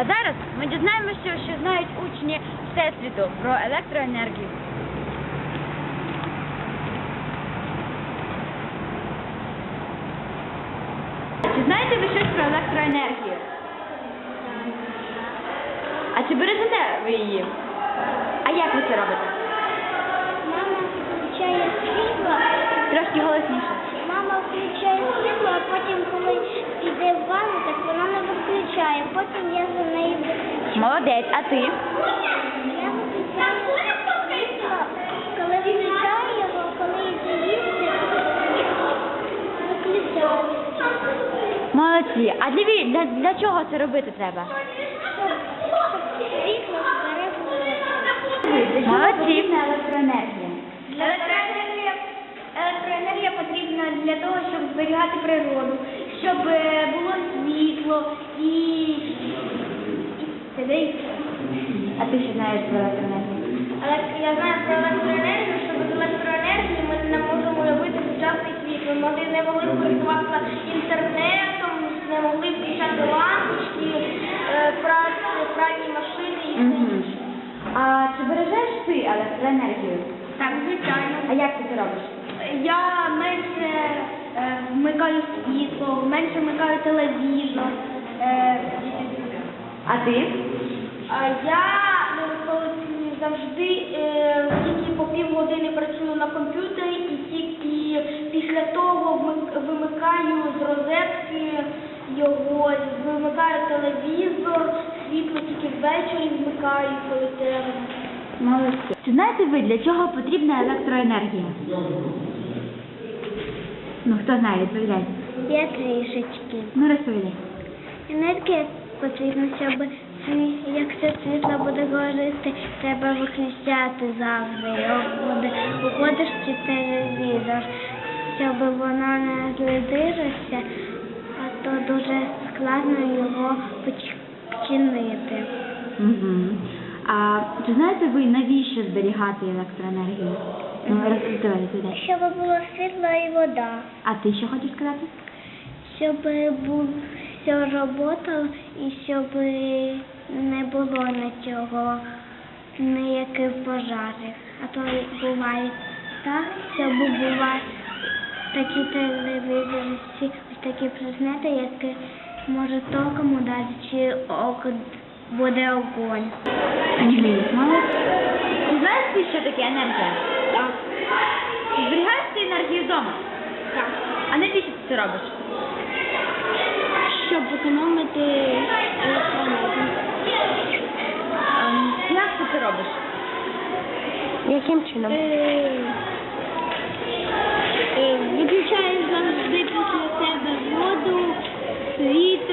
А зараз ми дізнаємося, що знають учні Всесвіту про електроенергію. Чи знаєте ви щось про електроенергію? А чи бережете ви її? А як ви це робите? Потім я за нею виключаю. Молодець, а ти? Я виключаю коли включаю його, коли йду їсти, виключаю. Молодці. А для, для, для чого це робити треба? Світло зберегли. Молодці. Електроенергія, електроенергія потрібна для того, щоб зберігати природу, щоб було світло і, і А ти що знаєш про електроенергію? Елек- Я знаю про електроенергію, що без електроенергії ми не можемо уявити сучасний світ. Ми могли не могли користуватися інтернетом, не могли включати лампочки, е, прати, пральні машини і все інше. А чи бережеш ти електроенергію? Так, звичайно. А як ти це робиш? Я менше вмикаю світло, менше вмикаю телевізор. Е, А ти? а я е, завжди е, тільки по півгодини працюю на комп'ютері і тільки після того вимикаю з розетки його, вимикаю телевізор, світло тільки ввечері вмикаю, коли темно. Молодці. Чи знаєте ви, для чого потрібна електроенергія? Ну, хто знає, відповідайте. Я трішечки. Ну, розповідай. Енергія потрібна, щоб якщо світло буде горіти, треба виключати завжди. Його буде уходиш чи телевізор, щоб воно не злидилося, а то дуже складно його починити. Угу. А чи знаєте ви, навіщо зберігати електроенергію? Ну, розповідай, відповідай. Щоб було світло і вода, А ти що хочеш сказати? щоб було все роботало і щоб не було нічого, ніяких пожарів. А то буває так, щоб буває такі телевізори, ось такі предмети, які може током ударити, чи ок- буде огонь. Угу. Молодці. Чи знаєш ти, що таке енергія? ти робиш? Щоб економити електроенергію. Ем, як це ти робиш? Яким чином? Е, е, виключаєш завжди після себе воду, світ.